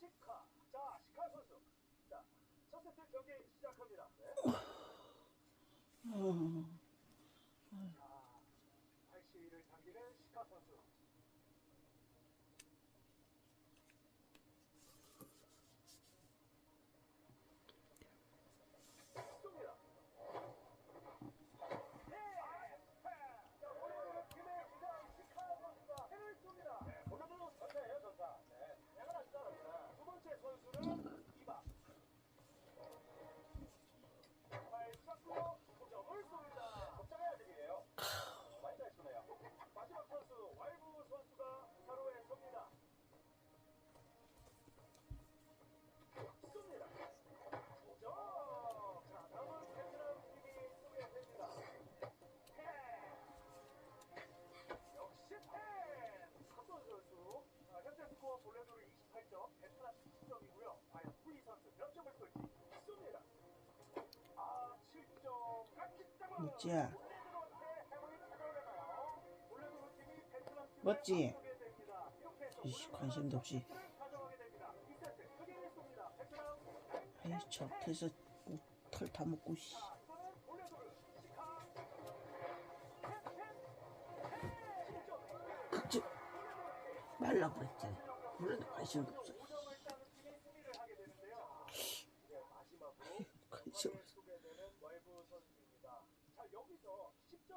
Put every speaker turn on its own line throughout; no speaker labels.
시카. 자, 시카 선수. 자, 첫 세트 경기 시작합니다. 네. 어. 자, 8시를 당기는 시카 선수. 있지야.
멋지. 이씨, 관심도 없이. 아이, 저 앞에서 털다 먹고, 씨. 극적 말라고 그랬잖아. 물론 관심도 없어.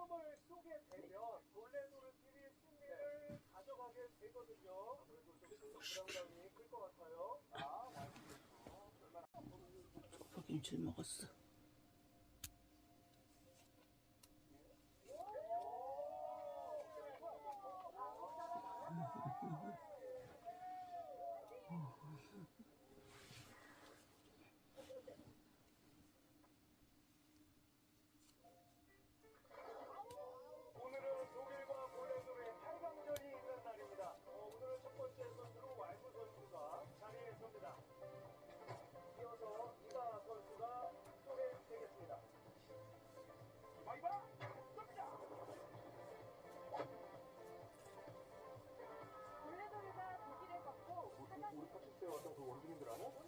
실점을 쏘게 되면 놀래도는 팀이 승리를 가져가게 되거든요. 아무래도 좀 그 부담감이 클 것 같아요. 아, 맛있겠어. 얼마나...
저, 저, 저, 저, 저, 저, 저, 저, 저, 저, 오르는 거라고?